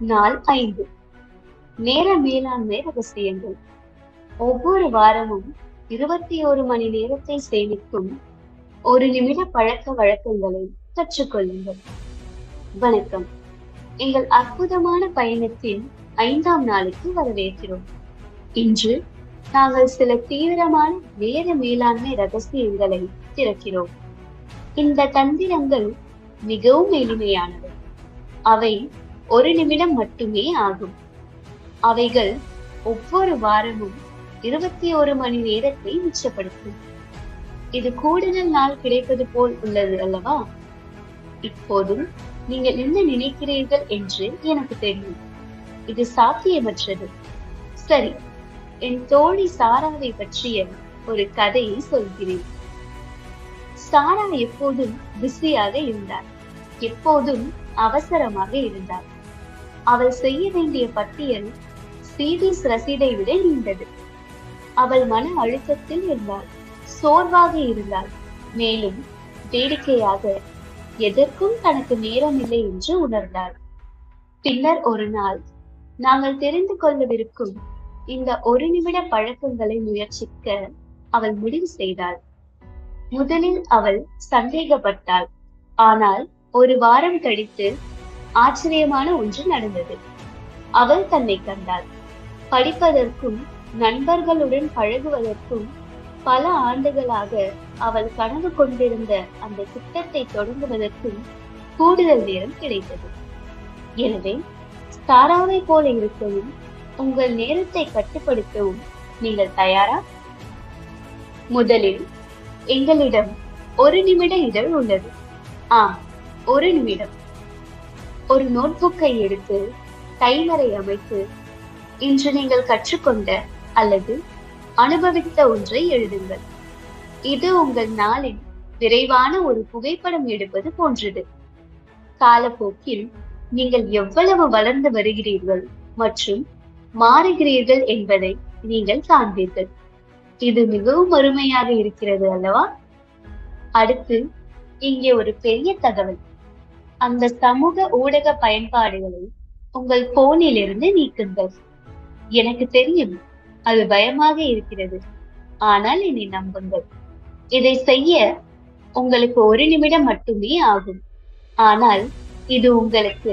நாள் ஐந்து. நேர மேலாண்மை ரகசியங்கள். ஒவ்வொரு வாரமும் இருபத்தி ஒரு மணி நேரத்தை சேமிக்கும் ஒரு நிமிட பழக்க வழக்கங்களை கற்றுக்கொள்ளுங்கள். வணக்கம். எங்கள் அற்புதமான பயணத்தின் ஐந்தாம் நாளுக்கு வரவேற்கிறோம். இன்று நாங்கள் சில தீவிரமான நேர மேலாண்மை ரகசியங்களை திறக்கிறோம். இந்த தந்திரங்கள் மிகவும் எளிமையானவை. அவை ஒரு நிமிடம் மட்டுமே ஆகும். அவைகள் ஒவ்வொரு வாரமும் இருபத்தி ஒரு மணி நேரத்தை மிச்சப்படுத்தும். இது கூடுதல் நாள் கிடைப்பது போல் உள்ளது அல்லவா? இப்போதும் நீங்கள் என்ன நினைக்கிறீர்கள் என்று எனக்கு தெரியும். இது சாத்தியமற்றது. சரி என் தோழி சாராவை பற்றிய ஒரு கதையை சொல்கிறேன். சாரா எப்போதும் பிஸியாக இருந்தார். எப்போதும் அவசரமாக இருந்தார். அவள் செய்ய வேண்டிய பட்டியல் சீடிஸ் ரசீதை விட நீண்டது. அவள் மன அழுத்தத்தில் இருந்தாள் சோர்வாக இருந்தாள். மேலும் வேடிக்கையாக எதற்கும் தனக்கு நேரம் இல்லை என்று உணர்ந்தாள். பின்னர் ஒரு நாள் நாங்கள் தெரிந்து கொள்ளவிருக்கும் இந்த ஒரு நிமிட பழக்கங்களை முயற்சிக்க அவள் முடிவு செய்தாள். முதலில் அவள் சந்தேகப்பட்டாள். ஆனால் ஒரு வாரம் கழித்து ஆச்சரியமான ஒன்று நடந்தது. அவள் தன்னை கண்டாள் படிப்பதற்கும் நண்பர்களுடன் பழகுவதற்கும் பல ஆண்டுகளாக அவள் கனவு கொண்டிருந்த அந்த திட்டத்தை தொடங்குவதற்கும் கூடுதல் நேரம் கிடைத்தது. எனவே சாராவை போல இருக்கவும் உங்கள் நேரத்தை கட்டுப்படுத்தவும் நீங்கள் தயாரா? முதலில் எங்களிடம் ஒரு நிமிட இதழ் உள்ளது. ஆம் ஒரு நிமிடம். ஒரு நோட்புக்கை எடுத்து டைமரை அமைத்து இன்று நீங்கள் கற்றுக்கொண்ட அல்லது அனுபவித்த ஒன்றை எழுதுங்கள். இது உங்கள் நாளின் விரைவான ஒரு புகைப்படம் எடுப்பது போன்றது. காலப்போக்கில் நீங்கள் எவ்வளவு வளர்ந்து வருகிறீர்கள் மற்றும் மாறுகிறீர்கள் என்பதை நீங்கள் காண்பீர்கள். இது மிகவும் அருமையாக இருக்கிறது அல்லவா? அடுத்து இங்கே ஒரு பெரிய தகவல். அந்த சமூக ஊடக பயன்பாடுகளை உங்கள் போனில் இருந்து நீக்குங்கள். எனக்கு தெரியும் அது பயமாக இருக்கிறது. ஆனால் என்னை நம்புங்கள். இதை செய்ய உங்களுக்கு ஒரு நிமிடம் மட்டுமே ஆகும். ஆனால் இது உங்களுக்கு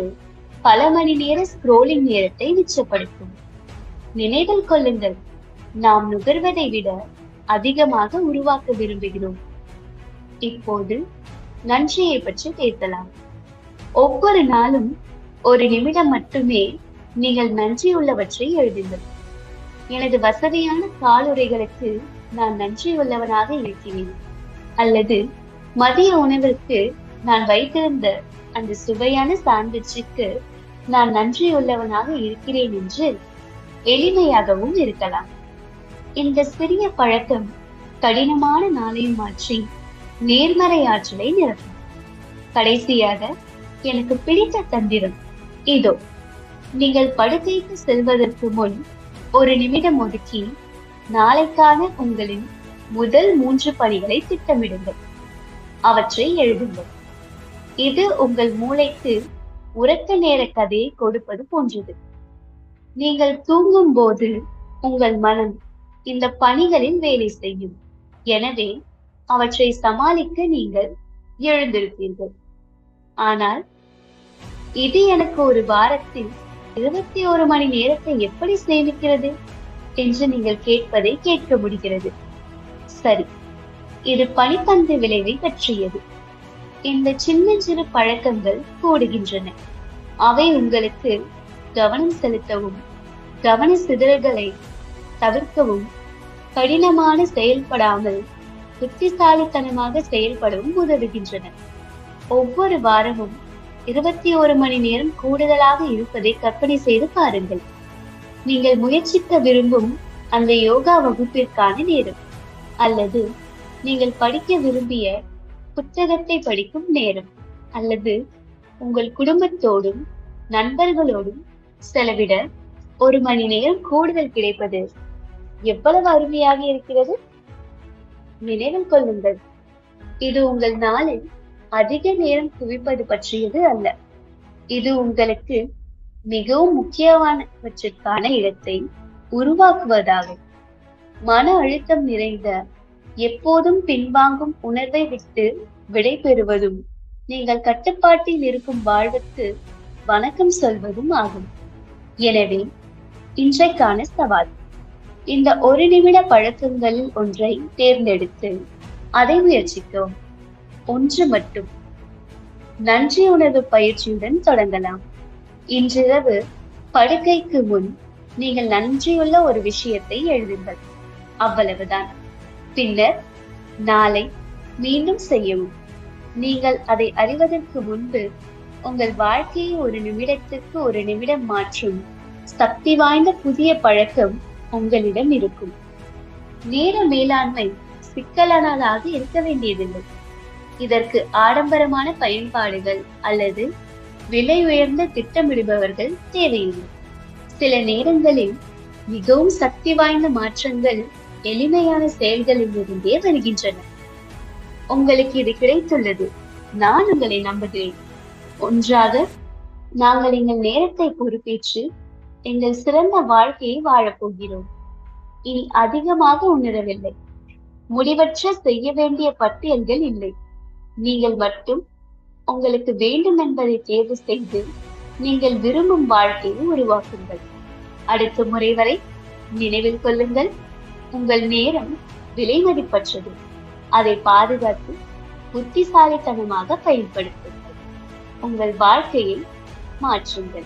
பல மணி நேர ஸ்க்ரோலிங் நேரத்தை மிச்சப்படுத்தும். நினைவில் கொள்ளுங்கள் நாம் நுகர்வதை விட அதிகமாக உருவாக்க விரும்புகிறோம். இப்போது நன்றியை பற்றி பேசலாம். ஒவ்வொரு நாளும் ஒரு நிமிடம் மட்டுமே நீங்கள் நன்றியுள்ளவற்றை எழுதுங்கள். எனது வசதியான காலுறைகளுக்கு நான் நன்றியுள்ளவனாக இருக்கிறேன். அல்லது மதிய உணவிற்கு நான் வைத்திருந்த அந்த சுவையான சாண்ட்விச்சுக்கு நான் நன்றியுள்ளவனாக இருக்கிறேன் என்று எளிமையாகவும் இருக்கலாம். இந்த சிறிய பழக்கம் கடினமான நாளையும் மாற்றி நேர்மறை ஆற்றலை நிரப்பும். கடைசியாக எனக்கு பிடித்த தந்திரம். இதோ நீங்கள் படுக்கைக்கு செல்வதற்கு முன் ஒரு நிமிடம் ஒதுக்கி நாளைக்கான உங்களின் முதல் மூன்று பணிகளை திட்டமிடுங்கள். அவற்றை எழுதுங்கள். இது உங்கள் மூளைக்கு உறக்க நேர கதையை கொடுப்பது போன்றது. நீங்கள் தூங்கும் போது உங்கள் மனம் இந்த பணிகளில் வேலை செய்யும். எனவே அவற்றை சமாளிக்க நீங்கள் எழுந்திருப்பீர்கள். ஆனால் இது எனக்கு ஒரு வாரத்தில் இருபத்தி ஒரு மணி நேரத்தை எப்படி சேமிக்கிறது என்று நீங்கள் கேட்பதை கேட்க முடிகிறது. சரி இது பனிப்பந்து விளைவை பற்றியது. இந்த சின்ன சிறு பழக்கங்கள் கூடுகின்றன. அவை உங்களுக்கு கவனம் செலுத்தவும் கவன சிதறல்களை தவிர்க்கவும் கடினமான செயல்படாமல் புத்திசாலித்தனமாக செயல்படவும் உதவுகின்றன. ஒவ்வொரு வாரமும் இருபத்தி ஒரு மணி நேரம் கூடுதலாக இருப்பதை கற்பனை செய்து பாருங்கள். நீங்கள் முயற்சிக்க விரும்பும் அந்த யோகா வகுப்பிற்கான நேரம் அல்லது நீங்கள் படிக்க விரும்பிய புத்தகத்தை படிக்கும் நேரம் அல்லது உங்கள் குடும்பத்தோடும் நண்பர்களோடும் செலவிட ஒரு மணி நேரம் கூடுதல் கிடைப்பது எவ்வளவு அருமையாக இருக்கிறது? நினைவில் கொள்ளுங்கள். இது உங்கள் நாளில் அதிக நேரம் குவிப்பது பற்றியது அல்ல. இது உங்களுக்கு மிகவும் முக்கியமானவற்றிற்கான இடத்தை உருவாக்குவதாகும் மன அழுத்தம் நிறைந்த எப்போதும் பின்வாங்கும் உணர்வை விட்டு விடைபெறுவதும் நீங்கள் கட்டுப்பாட்டில் இருக்கும் வாழ்வுக்கு வணக்கம் சொல்வதும் ஆகும். எனவே இன்றைக்கான சவால். இந்த ஒரு நிமிட பழக்கங்களில் ஒன்றை தேர்ந்தெடுத்து அதை முயற்சிக்கவும் ஒன்று மட்டும். நன்றி உணர்வு பயிற்சியுடன் தொடங்கலாம். இன்றிரவு படுக்கைக்கு முன் நீங்கள் நன்றியுள்ள ஒரு விஷயத்தை எழுதுங்கள். அவ்வளவுதான். பின்னர் நாளை மீண்டும் செய்யவும். நீங்கள் அதை அறிவதற்கு முன்பு உங்கள் வாழ்க்கையை ஒரு நிமிடத்துக்கு ஒரு நிமிடம் மாற்றும் சக்தி வாய்ந்த புதிய பழக்கம் உங்களிடம் இருக்கும். நேர மேலாண்மை சிக்கலானதாக இருக்க வேண்டியதில்லை. இதற்கு ஆடம்பரமான பயன்பாடுகள் அல்லது விலை உயர்ந்த திட்டமிடுபவர்கள் தேவையில்லை. சில நேரங்களில் மிகவும் சக்தி வாய்ந்த மாற்றங்கள் எளிமையான செயல்களில் இருந்தே வருகின்றன. உங்களுக்கு இது கிடைத்துள்ளது. நான் உங்களை நம்புகிறேன். ஒன்றாக நாங்கள் எங்கள் நேரத்தை பொறுப்பேற்று எங்கள் சிறந்த வாழ்க்கையை வாழப்போகிறோம். இனி அதிகமாக உணரவில்லை. முடிவற்ற செய்ய வேண்டிய பட்டியல்கள் இல்லை. நீங்கள் மட்டும் உங்களுக்கு வேண்டும் என்பதை தேர்வு செய்து நீங்கள் விரும்பும் வாழ்க்கையை உருவாக்குங்கள். அடுத்த முறை வரை நினைவில் கொள்ளுங்கள். உங்கள் நேரம் விலை மதிப்பற்றது. அதை பாதுகாத்து புத்திசாலித்தனமாக பயன்படுத்துங்கள். உங்கள் வாழ்க்கையை மாற்றுங்கள்.